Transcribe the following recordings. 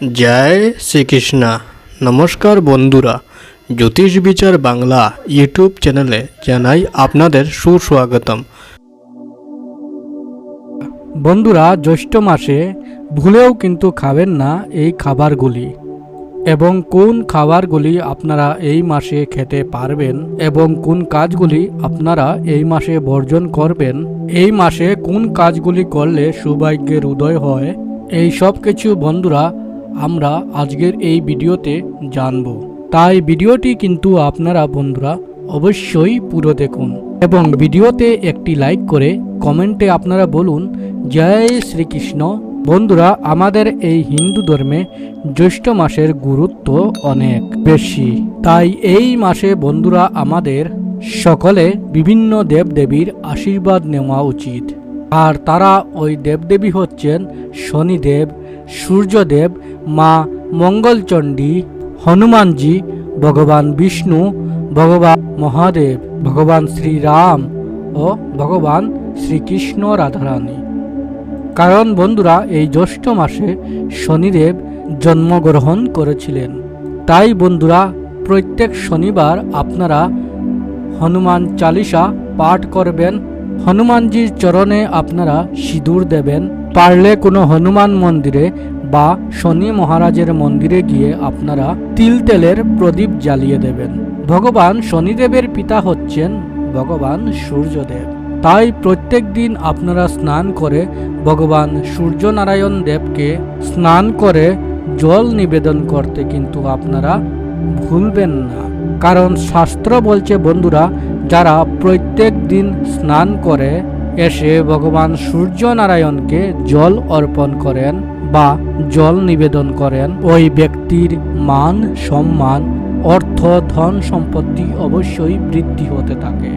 জয় শ্রীকৃষ্ণ। নমস্কার বন্ধুরা, জ্যোতিষ বিচার বাংলা ইউটিউব চ্যানেলে জানাই আপনাদের সুস্বাগতম। বন্ধুরা, জ্যৈষ্ঠ মাসে ভুলেও কিন্তু খাবেন না এই খাবারগুলি। এবং কোন খাবারগুলি আপনারা এই মাসে খেতে পারবেন এবং কোন কাজগুলি আপনারা এই মাসে বর্জন করবেন, এই মাসে কোন কাজগুলি করলে সৌভাগ্যের উদয় হয়, এই সব কিছু বন্ধুরা আমরা আজকের এই ভিডিওতে জানব। তাই ভিডিওটি কিন্তু আপনারা বন্ধুরা অবশ্যই পুরো দেখুন এবং ভিডিওতে একটি লাইক করে কমেন্টে আপনারা বলুন, জয় শ্রীকৃষ্ণ। বন্ধুরা, আমাদের এই হিন্দু ধর্মে জ্যৈষ্ঠ মাসের গুরুত্ব অনেক বেশি। তাই এই মাসে বন্ধুরা, আমাদের সকলে বিভিন্ন দেবদেবীর আশীর্বাদ নেওয়া উচিত। আর তারা ওই দেবদেবী হচ্ছেন শনিদেব, সূর্যদেব মা মঙ্গলচণ্ডী, হনুমানজি, ভগবান বিষ্ণু, ভগবান মহাদেব, ভগবান শ্রীরাম ও ভগবান শ্রীকৃষ্ণ রাধারানী। কারণ বন্ধুরা, এই জ্যৈষ্ঠ মাসে শনিদেব জন্মগ্রহণ করেছিলেন। তাই বন্ধুরা, প্রত্যেক শনিবার আপনারা হনুমান চালিসা পাঠ করবেন, হনুমানজির চরণে আপনারা সিঁদুর দেবেন। পারলে কোনো হনুমান মন্দিরে বা শনি মহারাজের মন্দিরে গিয়ে আপনারা তিল তেলের প্রদীপ জ্বালিয়ে দেবেন। ভগবান শনিদেবের পিতা হচ্ছেন ভগবান সূর্যদেব। তাই প্রত্যেক দিন আপনারা স্নান করে ভগবান সূর্যনারায়ণ দেবকে স্নান করে জল নিবেদন করতে কিন্তু আপনারা ভুলবেন না। কারণ শাস্ত্র বলছে, বন্ধুরা, যারা প্রত্যেক দিন স্নান করে, এসে ভগবান সূর্য নারায়ণকে জল অর্পণ করেন বা জল নিবেদন করেন, ওই ব্যক্তির মান, সম্মান, অর্থ, ধন সম্পত্তি অবশ্যই বৃদ্ধি হতে থাকে।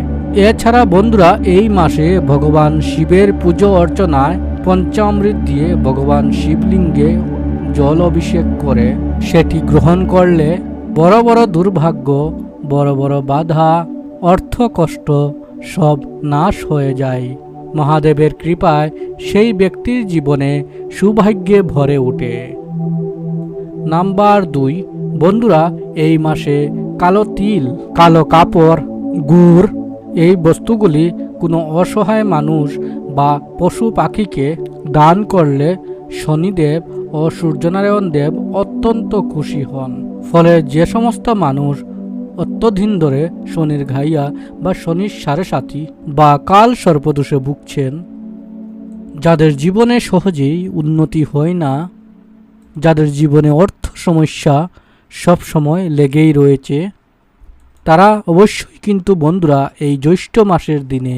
এছাড়া বন্ধুরা, এই মাসে ভগবান শিবের পুজো অর্চনায় পঞ্চামৃত দিয়ে ভগবান শিবলিঙ্গে জল অভিষেক করে, সেটি গ্রহণ করলে বড় বড় দুর্ভাগ্য, বড় বড় বাধা, অর্থ কষ্ট সব নাশ হয়ে যায়। মহাদেবের কৃপায় সেই ব্যক্তির জীবনে সৌভাগ্যে ভরে ওঠে। নাম্বার দুই, বন্ধুরা, এই মাসে কালো তিল, কালো কাপড়, গুড়, এই বস্তুগুলি কোনো অসহায় মানুষ বা পশু পাখিকে দান করলে শনিদেব ও সূর্যনারায়ণ দেব অত্যন্ত খুশি হন। ফলে যে সমস্ত মানুষ অত্যধিন ধরে শনির ঘাইয়া বা শনির সাড়ে সাথী বা কাল সর্পদোষে ভুগছেন। যাদের জীবনে সহজেই উন্নতি হয় না, যাদের জীবনে অর্থ সমস্যা সব সময় লেগেই রয়েছে, তারা অবশ্যই কিন্তু বন্ধুরা এই জ্যৈষ্ঠ মাসের দিনে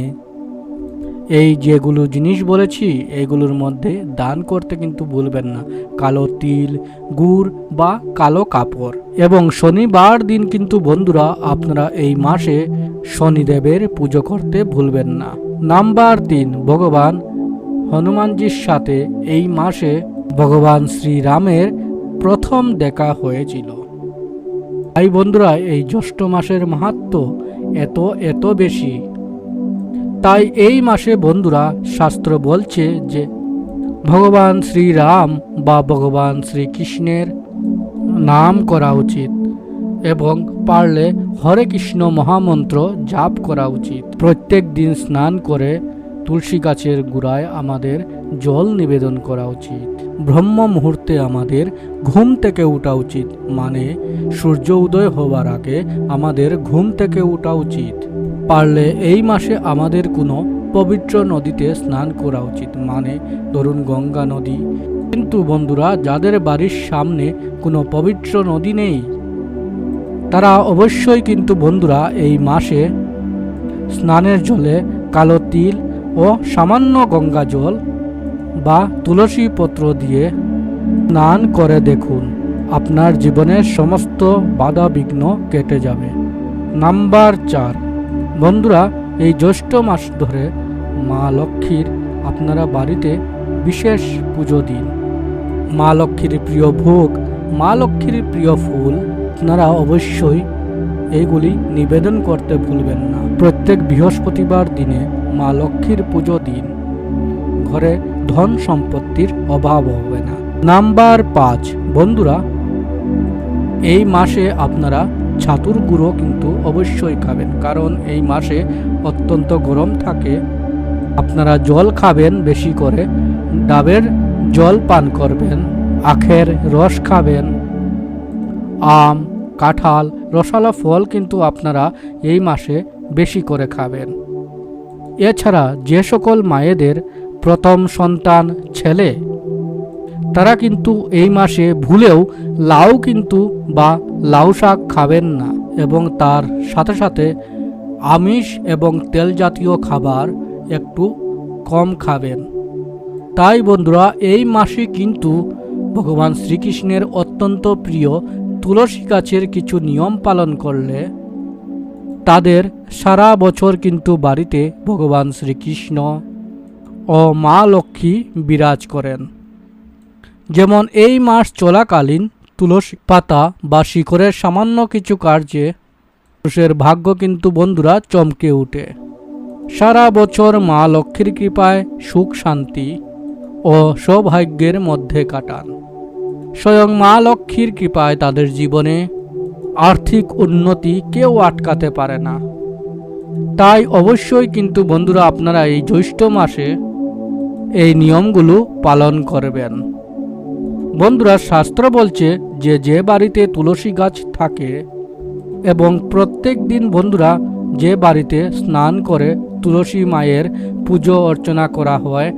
এই যেগুলো জিনিস বলেছি, এগুলোর মধ্যে দান করতে কিন্তু ভুলবেন না। কালো তিল, গুড় বা কালো কাপড়। এবং শনিবার দিন কিন্তু বন্ধুরা, আপনারা এই মাসে শনিদেবের পুজো করতে ভুলবেন না। নাম্বার তিন, ভগবান হনুমানজির সাথে এই মাসে ভগবান শ্রীরামের প্রথম দেখা হয়েছিল। তাই বন্ধুরা, এই জ্যৈষ্ঠ মাসের মাহাত্ম এত এত বেশি। তাই এই মাসে বন্ধুরা শাস্ত্র বলছে যে, ভগবান শ্রীরাম বা ভগবান শ্রীকৃষ্ণের নাম করা উচিত এবং পারলে হরে কৃষ্ণ মহামন্ত্র জাপ করা উচিত। প্রত্যেক দিন স্নান করে তুলসী গাছের গুড়ায় আমাদের জল নিবেদন করা উচিত। ব্রহ্ম মুহূর্তে আমাদের ঘুম থেকে ওঠা উচিত মানে সূর্য উদয় হওয়ার আগে আমাদের ঘুম থেকে ওঠা উচিত। পারলে এই মাসে আমাদের কোনো পবিত্র নদীতে স্নান করা উচিত। মানে ধরুন গঙ্গা নদী। কিন্তু বন্ধুরা, যাদের বাড়ির সামনে কোনো পবিত্র নদী নেই, তারা অবশ্যই কিন্তু বন্ধুরা এই মাসে স্নানের জলে কালো তিল ও সামান্য গঙ্গা জল বা তুলসী পত্র দিয়ে স্নান করে দেখুন। আপনার জীবনের সমস্ত বাধা বিঘ্ন কেটে যাবে। নাম্বার চার বন্ধুরা, এই জ্যৈষ্ঠ মাস ধরে মা লক্ষ্মীর আপনারা বাড়িতে বিশেষ পুজো দিন। মা লক্ষ্মীর প্রিয় ভোগ, মা লক্ষ্মীর প্রিয় ফুল, আপনারা অবশ্যই এইগুলি নিবেদন করতে ভুলবেন না। প্রত্যেক বৃহস্পতিবার দিনে মা লক্ষ্মীর পুজো দিন। ঘরে ধন সম্পত্তির অভাব হবে না। নাম্বার পাঁচ, বন্ধুরা, এই মাসে আপনারা ছাতুর গুঁড়ো কিন্তু অবশ্যই খাবেন, কারণ এই মাসে অত্যন্ত গরম থাকে। আপনারা জল খাবেন বেশি করে, ডাবের জল পান করবেন, আখের রস খাবেন, আম, কাঁঠাল, রসালা ফল কিন্তু আপনারা এই মাসে বেশি করে খাবেন। এছাড়া যে সকল মায়েদের প্রথম সন্তান ছেলে, তারা কিন্তু এই মাসে ভুলেও লাউ কিন্তু বা লাউ শাক খাবেন না এবং তার সাথে সাথে আমিষ এবং তেল জাতীয় খাবার একটু কম খাবেন। তাই বন্ধুরা, এই মাসে কিন্তু ভগবান শ্রীকৃষ্ণের অত্যন্ত প্রিয় তুলসী গাছের কিছু নিয়ম পালন করলে তাদের সারা বছর কিন্তু বাড়িতে ভগবান শ্রীকৃষ্ণ ও মা লক্ষ্মী বিরাজ করেন। যেমন এই মাস চলাকালীন তুলসী পাতা বা শিখরের সামান্য কিছু কার্যে মানুষের ভাগ্য কিন্তু বন্ধুরা চমকে ওঠে। সারা বছর মা লক্ষ্মীর কৃপায় সুখ, শান্তি ও সৌভাগ্যের মধ্যে কাটান। স্বয়ং মা লক্ষ্মীর কৃপায় তাদের জীবনে আর্থিক উন্নতি কেউ আটকাতে পারে না। তাই অবশ্যই কিন্তু বন্ধুরা আপনারা এই জ্যৈষ্ঠ মাসে এই নিয়মগুলো পালন করবেন। বন্ধুরা, শাস্ত্র বলছে যে যে বাড়িতে তুলসী গাছ থাকে এবং প্রত্যেক দিন বন্ধুরা যে বাড়িতে স্নান করে তুলসী মায়ের পুজো অর্চনা করা হয়,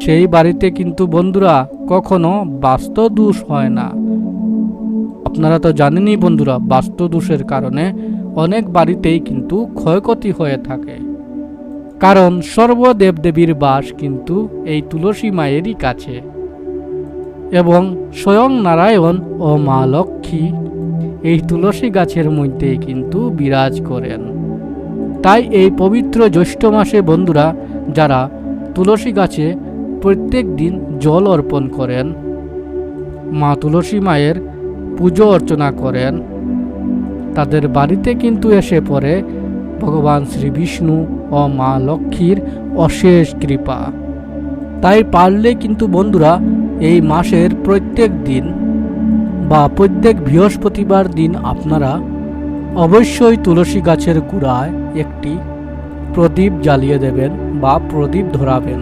সেই বাড়িতে কিন্তু বন্ধুরা কখনো বাস্তুদোষ হয় না। আপনারা তো জানেনই বন্ধুরা, বাস্তুদোষের কারণে অনেক বাড়িতেই কিন্তু ক্ষয়ক্ষতি হয়ে থাকে। কারণ সর্বদেবদেবীর বাস কিন্তু এই তুলসী মায়েরই কাছে। এবং স্বয়ং নারায়ণ ও মা লক্ষ্মী এই তুলসী গাছের মধ্যেই কিন্তু বিরাজ করেন। তাই এই পবিত্র জ্যৈষ্ঠ মাসে বন্ধুরা যারা তুলসী গাছে প্রত্যেক দিন জল অর্পণ করেন, মা তুলসী মায়ের পুজো অর্চনা করেন, তাদের বাড়িতে কিন্তু এসে পড়ে ভগবান শ্রী বিষ্ণু ও মা লক্ষ্মীর অশেষ কৃপা। তাই পারলে কিন্তু বন্ধুরা এই মাসের প্রত্যেক দিন বা প্রত্যেক বৃহস্পতিবার দিন আপনারা অবশ্যই তুলসী গাছের গুড়ায় একটি প্রদীপ জ্বালিয়ে দেবেন বা প্রদীপ ধরাবেন।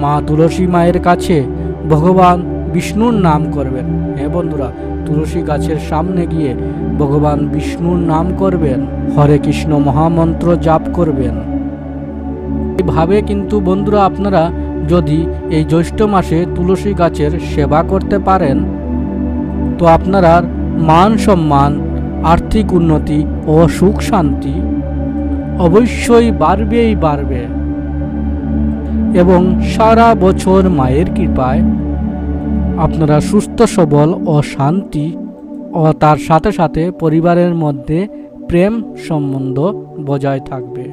মা তুলসী মায়ের কাছে ভগবান বিষ্ণুর নাম করবেন। হ্যাঁ বন্ধুরা, তুলসী গাছের সামনে গিয়ে ভগবান বিষ্ণুর নাম করবেন, হরে কৃষ্ণ মহামন্ত্র জাপ করবেন। এইভাবে কিন্তু বন্ধুরা আপনারা যদি এই জ্যৈষ্ঠ মাসে তুলসী গাছের সেবা করতে পারেন, তো আপনারা মান সম্মান, আর্থিক উন্নতি ও সুখ শান্তি অবশ্যই বাড়বেই বাড়বে। এবং সারা বছর মায়ের কৃপায় আপনারা সুস্থ, সবল ও শান্তি ও তার সাথে সাথে পরিবারের মধ্যে প্রেম সম্বন্ধ বজায় থাকবে।